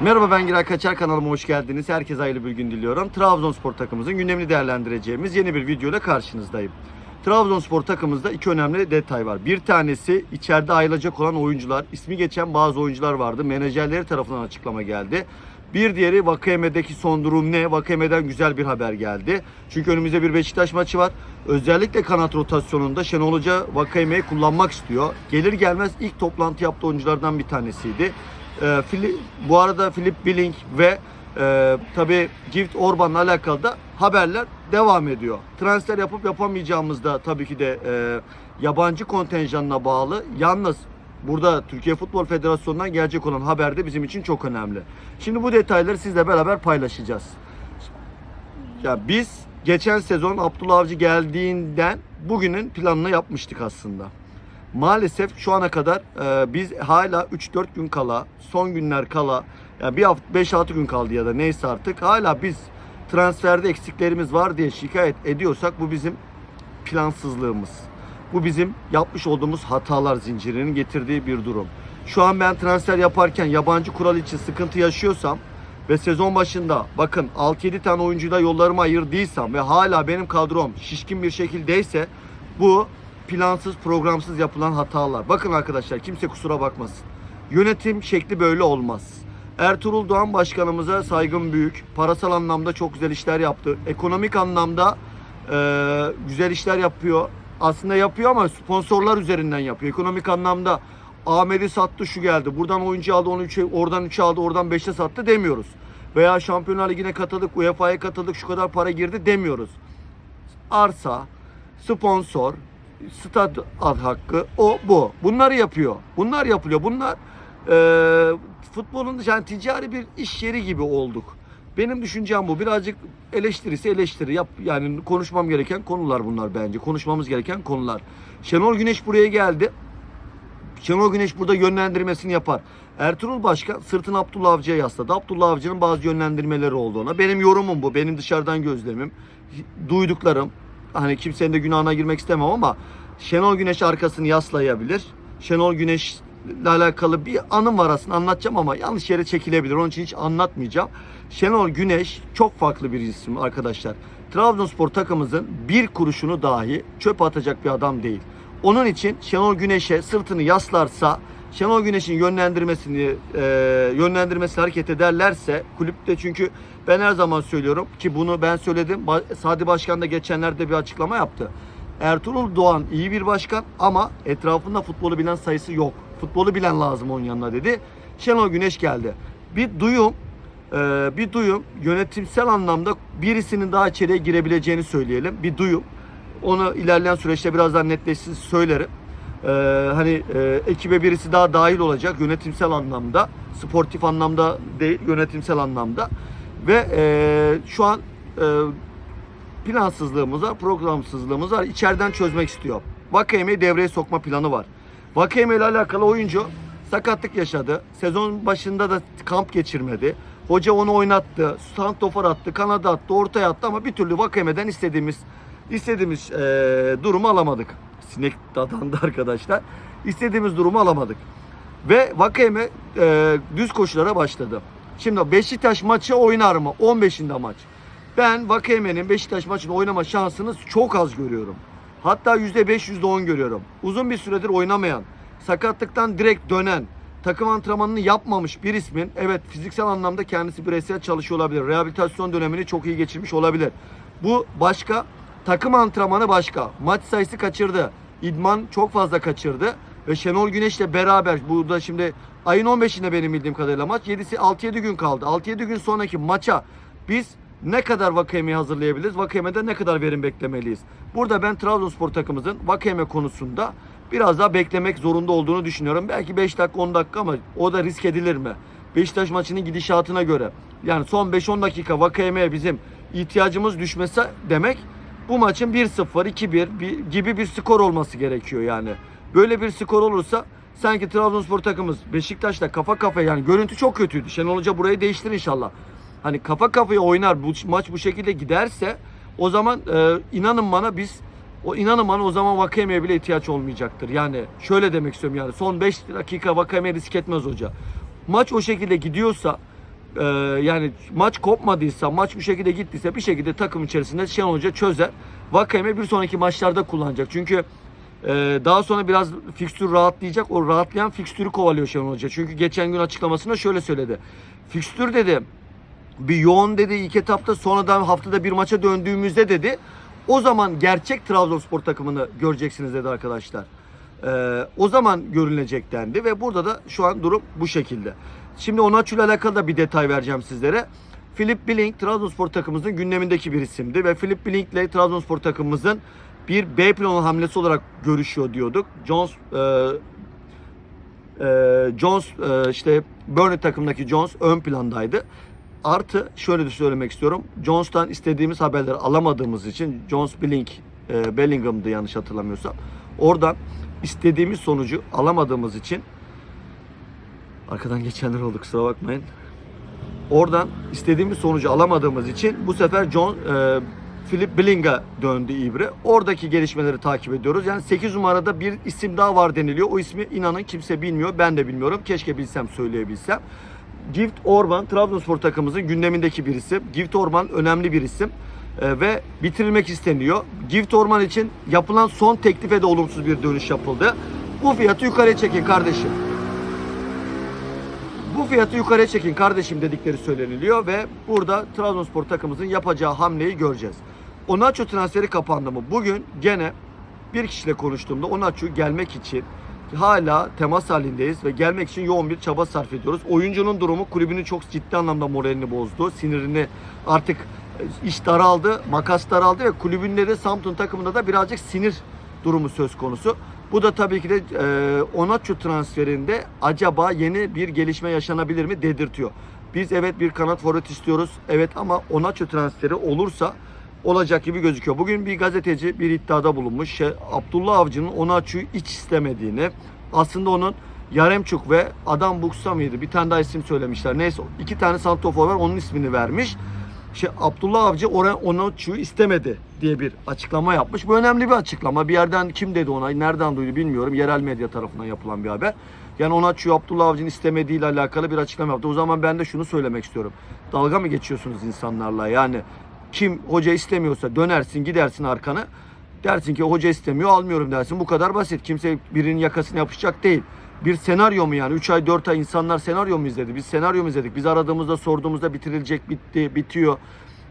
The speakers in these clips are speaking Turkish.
Merhaba ben Giray Kaçar kanalıma hoş geldiniz. Herkese hayırlı bir gün diliyorum. Trabzonspor takımımızın gündemini değerlendireceğimiz yeni bir videoyla karşınızdayım. Trabzonspor takımımızda iki önemli detay var. Bir tanesi içeride ayrılacak olan oyuncular, ismi geçen bazı oyuncular vardı. Menajerleri tarafından açıklama geldi. Bir diğeri Vakayeme'deki son durum ne? Vakayeme'den güzel bir haber geldi. Çünkü önümüzde bir Beşiktaş maçı var. Özellikle kanat rotasyonunda Şenol Hoca Vakayeme'yi kullanmak istiyor. Gelir gelmez ilk toplantı yaptığı oyunculardan bir tanesiydi. Ee, Fili- bu arada Filip Billing ve e, tabii Gift Orban'la alakalı da haberler devam ediyor. Transfer yapıp yapamayacağımız da tabii ki de e, yabancı kontenjanına bağlı. Yalnız burada Türkiye Futbol Federasyonu'ndan gelecek olan haber de bizim için çok önemli. Şimdi bu detayları sizle beraber paylaşacağız. Ya biz geçen sezon Abdullah Avcı geldiğinden bugünün planını yapmıştık aslında. Maalesef şu ana kadar e, biz hala 3-4 gün kala, son günler kala, yani bir hafta 5-6 gün kaldı ya da neyse artık hala biz transferde eksiklerimiz var diye şikayet ediyorsak bu bizim plansızlığımız. Bu bizim yapmış olduğumuz hatalar zincirinin getirdiği bir durum. Şu an ben transfer yaparken yabancı kural için sıkıntı yaşıyorsam ve sezon başında bakın 6-7 tane oyuncuyla yollarımı ayırdıysam ve hala benim kadrom şişkin bir şekildeyse bu plansız programsız yapılan hatalar. Bakın arkadaşlar kimse kusura bakmasın. Yönetim şekli böyle olmaz. Ertuğrul Doğan başkanımıza saygım büyük. Parasal anlamda çok güzel işler yaptı. Ekonomik anlamda e, güzel işler yapıyor. Aslında yapıyor ama sponsorlar üzerinden yapıyor. Ekonomik anlamda Ahmet'i sattı şu geldi. Buradan oyuncu aldı onu 3'e oradan 3'e aldı oradan 5'e sattı demiyoruz. Veya Şampiyonlar Ligi'ne katıldık, UEFA'ya katıldık şu kadar para girdi demiyoruz. Arsa, sponsor, stat ad hakkı o bu. Bunları yapıyor. Bunlar yapılıyor. Bunlar e, futbolun yani ticari bir iş yeri gibi olduk. Benim düşüncem bu. Birazcık eleştirisi eleştiri yap. Yani konuşmam gereken konular bunlar bence. Konuşmamız gereken konular. Şenol Güneş buraya geldi. Şenol Güneş burada yönlendirmesini yapar. Ertuğrul Başkan sırtını Abdullah Avcı'ya yasladı. Abdullah Avcı'nın bazı yönlendirmeleri oldu ona. Benim yorumum bu. Benim dışarıdan gözlemim. Duyduklarım. Hani kimsenin de günahına girmek istemem ama Şenol Güneş arkasını yaslayabilir. Şenol Güneş'le alakalı bir anım var aslında anlatacağım ama yanlış yere çekilebilir. Onun için hiç anlatmayacağım. Şenol Güneş çok farklı bir isim arkadaşlar. Trabzonspor takımımızın bir kuruşunu dahi çöp atacak bir adam değil. Onun için Şenol Güneş'e sırtını yaslarsa Şenol Güneş'in yönlendirmesini e, yönlendirmesi hareket ederlerse kulüpte çünkü ben her zaman söylüyorum ki bunu ben söyledim. Sadi Başkan da geçenlerde bir açıklama yaptı. Ertuğrul Doğan iyi bir başkan ama etrafında futbolu bilen sayısı yok. Futbolu bilen lazım onun yanına dedi. Şenol Güneş geldi. Bir duyum e, bir duyum yönetimsel anlamda birisinin daha içeriye girebileceğini söyleyelim. Bir duyum. Onu ilerleyen süreçte biraz daha netleşsin söylerim. Ee, hani e, ekibe birisi daha dahil olacak yönetimsel anlamda, sportif anlamda değil, yönetimsel anlamda ve e, şu an e, plansızlığımız var, programsızlığımız var. İçeriden çözmek istiyor. Vakayeme'yi devreye sokma planı var. Vakayeme ile alakalı oyuncu sakatlık yaşadı. Sezon başında da kamp geçirmedi. Hoca onu oynattı, santofor attı, kanada attı, ortaya attı ama bir türlü Vakayeme'den istediğimiz istediğimiz e, durumu alamadık. Sinek dadandı arkadaşlar. İstediğimiz durumu alamadık. Ve Vakayeme e, düz koşulara başladı. Şimdi Beşiktaş maçı oynar mı? 15'inde maç. Ben Vakayeme'nin Beşiktaş maçını oynama şansını çok az görüyorum. Hatta %5, %10 görüyorum. Uzun bir süredir oynamayan, sakatlıktan direkt dönen, takım antrenmanını yapmamış bir ismin evet fiziksel anlamda kendisi bireysel çalışıyor olabilir. Rehabilitasyon dönemini çok iyi geçirmiş olabilir. Bu başka, takım antrenmanı başka. Maç sayısı kaçırdı. İdman çok fazla kaçırdı. Ve Şenol Güneş'le beraber burada şimdi ayın 15'inde benim bildiğim kadarıyla maç. 7'si 6-7 gün kaldı. 6-7 gün sonraki maça biz ne kadar Vakayeme'yi hazırlayabiliriz? Vakayeme'de ne kadar verim beklemeliyiz? Burada ben Trabzonspor takımımızın Vakayeme konusunda biraz daha beklemek zorunda olduğunu düşünüyorum. Belki 5 dakika 10 dakika ama o da risk edilir mi? Beşiktaş maçının gidişatına göre. Yani son 5-10 dakika Vakayeme'ye bizim ihtiyacımız düşmese demek bu maçın 1-0, 2-1 bir- gibi bir skor olması gerekiyor yani. Böyle bir skor olursa sanki Trabzonspor takımımız Beşiktaş'la kafa kafaya yani görüntü çok kötüydü. Şenol Hoca burayı değiştir inşallah. Hani kafa kafaya oynar bu maç bu şekilde giderse o zaman e, inanın bana biz o inanın bana o zaman Vakayeme'ye bile ihtiyaç olmayacaktır. Yani şöyle demek istiyorum yani son 5 dakika Vakayeme risk etmez hoca. Maç o şekilde gidiyorsa e, yani maç kopmadıysa, maç bu şekilde gittiyse bir şekilde takım içerisinde Şenol Hoca çözer. Vakayeme bir sonraki maçlarda kullanacak. Çünkü e, daha sonra biraz fikstür rahatlayacak. O rahatlayan fikstürü kovalıyor Şenol Hoca. Çünkü geçen gün açıklamasında şöyle söyledi. Fikstür dedi bir yoğun dedi ilk etapta sonradan haftada bir maça döndüğümüzde dedi o zaman gerçek Trabzonspor takımını göreceksiniz dedi arkadaşlar. Ee, o zaman görünecek dendi ve burada da şu an durum bu şekilde. Şimdi Onaçu ile alakalı da bir detay vereceğim sizlere. Philip Billing Trabzonspor takımımızın gündemindeki bir isimdi ve Philip Billing ile Trabzonspor takımımızın bir B planı hamlesi olarak görüşüyor diyorduk. Jones e, e, Jones e, işte Burnley takımındaki Jones ön plandaydı. Artı şöyle de söylemek istiyorum. Jones'tan istediğimiz haberleri alamadığımız için Jones Billing, e, Bellingham'dı yanlış hatırlamıyorsam. Oradan istediğimiz sonucu alamadığımız için arkadan geçenler oldu kusura bakmayın. Oradan istediğimiz sonucu alamadığımız için bu sefer John e, Philip Billing'a döndü İbre. Oradaki gelişmeleri takip ediyoruz. Yani 8 numarada bir isim daha var deniliyor. O ismi inanın kimse bilmiyor. Ben de bilmiyorum. Keşke bilsem söyleyebilsem. Gift Orban Trabzonspor takımımızın gündemindeki bir isim. Gift Orban önemli bir isim. E, ve bitirilmek isteniyor. Gift Orman için yapılan son teklife de olumsuz bir dönüş yapıldı. Bu fiyatı yukarıya çekin kardeşim. Bu fiyatı yukarıya çekin kardeşim dedikleri söyleniliyor ve burada Trabzonspor takımımızın yapacağı hamleyi göreceğiz. Onaço transferi kapandı mı? Bugün gene bir kişiyle konuştuğumda Onaço gelmek için hala temas halindeyiz ve gelmek için yoğun bir çaba sarf ediyoruz. Oyuncunun durumu kulübünün çok ciddi anlamda moralini bozdu. Sinirini artık e, iş daraldı, makas daraldı ve kulübünde de Samsun takımında da birazcık sinir durumu söz konusu. Bu da tabii ki de e, Onaçu transferinde acaba yeni bir gelişme yaşanabilir mi dedirtiyor. Biz evet bir kanat forvet istiyoruz. Evet ama Onaçu transferi olursa olacak gibi gözüküyor. Bugün bir gazeteci bir iddiada bulunmuş. Şey, Abdullah Avcı'nın Onaçu'yu hiç istemediğini, aslında onun Yaremçuk ve Adam Buksa mıydı? Bir tane daha isim söylemişler. Neyse iki tane santrofor var onun ismini vermiş. Şey, Abdullah Avcı oraya Onaçu'yu istemedi diye bir açıklama yapmış. Bu önemli bir açıklama. Bir yerden kim dedi ona, nereden duydu bilmiyorum. Yerel medya tarafından yapılan bir haber. Yani Onaçu'yu Abdullah Avcı'nın istemediğiyle alakalı bir açıklama yaptı. O zaman ben de şunu söylemek istiyorum. Dalga mı geçiyorsunuz insanlarla? Yani kim hoca istemiyorsa dönersin gidersin arkanı. Dersin ki hoca istemiyor almıyorum dersin. Bu kadar basit. Kimse birinin yakasına yapışacak değil. Bir senaryo mu yani? 3 ay 4 ay insanlar senaryo mu izledi? Biz senaryo mu izledik? Biz aradığımızda sorduğumuzda bitirilecek bitti bitiyor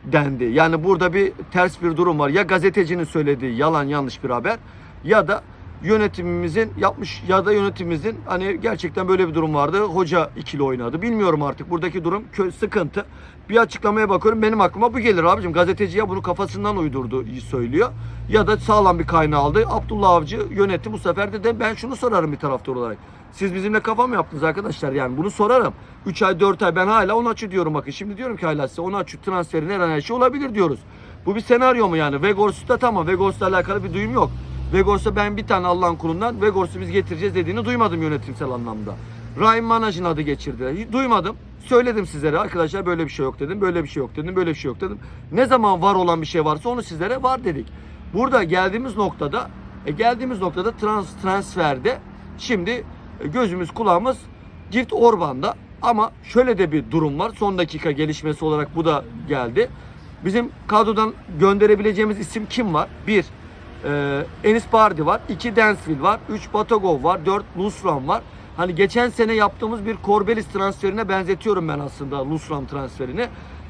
dendi. Yani burada bir ters bir durum var. Ya gazetecinin söylediği yalan yanlış bir haber ya da yönetimimizin yapmış ya da yönetimimizin hani gerçekten böyle bir durum vardı. Hoca ikili oynadı. Bilmiyorum artık buradaki durum sıkıntı. Bir açıklamaya bakıyorum benim aklıma bu gelir abicim. Gazeteci ya bunu kafasından uydurdu söylüyor. Ya da sağlam bir kaynağı aldı. Abdullah Avcı yönetti bu sefer de, de ben şunu sorarım bir taraftar olarak. Siz bizimle kafa mı yaptınız arkadaşlar? Yani bunu sorarım. 3 ay 4 ay ben hala Onaçu diyorum bakın. Şimdi diyorum ki hala size Onaçu transferi her an her şey olabilir diyoruz. Bu bir senaryo mu yani? Vegors'ta tamam. Vegors'la alakalı bir duyum yok. Vegors'a ben bir tane Allah'ın kulundan Vegors'u biz getireceğiz dediğini duymadım yönetimsel anlamda. Ryan Manaj'ın adı geçirdiler. Hiç Duymadım. Söyledim sizlere arkadaşlar böyle bir şey yok dedim. Böyle bir şey yok dedim. Böyle bir şey yok dedim. Ne zaman var olan bir şey varsa onu sizlere var dedik. Burada geldiğimiz noktada e, geldiğimiz noktada trans transferde şimdi e, gözümüz kulağımız Gift Orban'da ama şöyle de bir durum var. Son dakika gelişmesi olarak bu da geldi. Bizim kadrodan gönderebileceğimiz isim kim var? Bir, ee, Enis Bardi var. 2 Dansville var. 3 Batagov var. 4 Lusram var. Hani geçen sene yaptığımız bir Corbelis transferine benzetiyorum ben aslında Lusram transferini.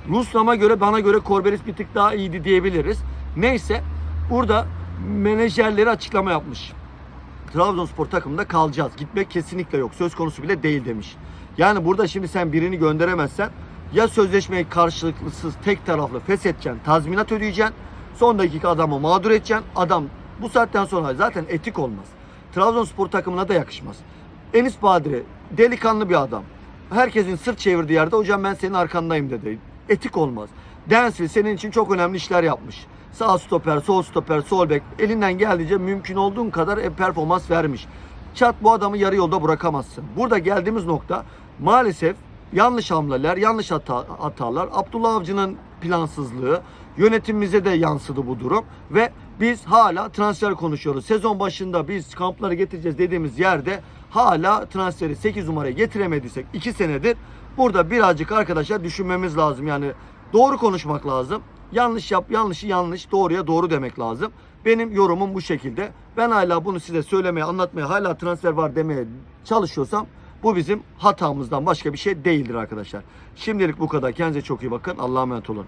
Lusram'a göre bana göre Corbelis bir tık daha iyiydi diyebiliriz. Neyse burada menajerleri açıklama yapmış. Trabzonspor takımında kalacağız. Gitmek kesinlikle yok. Söz konusu bile değil demiş. Yani burada şimdi sen birini gönderemezsen ya sözleşmeyi karşılıksız tek taraflı feshedeceksin, tazminat ödeyeceksin. Son dakika adamı mağdur edeceksin. Adam bu saatten sonra zaten etik olmaz. Trabzonspor takımına da yakışmaz. Enis Badire delikanlı bir adam. Herkesin sırt çevirdiği yerde hocam ben senin arkandayım dedi. Etik olmaz. Dansville senin için çok önemli işler yapmış. Sağ stoper, sol stoper, sol bek elinden geldiğince mümkün olduğun kadar e, performans vermiş. Çat bu adamı yarı yolda bırakamazsın. Burada geldiğimiz nokta maalesef yanlış hamleler, yanlış hata, hatalar, Abdullah Avcı'nın plansızlığı, yönetimimize de yansıdı bu durum ve Biz hala transfer konuşuyoruz. Sezon başında biz kampları getireceğiz dediğimiz yerde hala transferi 8 numaraya getiremediysek 2 senedir burada birazcık arkadaşlar düşünmemiz lazım. Yani doğru konuşmak lazım. Yanlış yap, yanlışı yanlış, doğruya doğru demek lazım. Benim yorumum bu şekilde. Ben hala bunu size söylemeye, anlatmaya, hala transfer var demeye çalışıyorsam bu bizim hatamızdan başka bir şey değildir arkadaşlar. Şimdilik bu kadar. Kendinize çok iyi bakın. Allah'a emanet olun.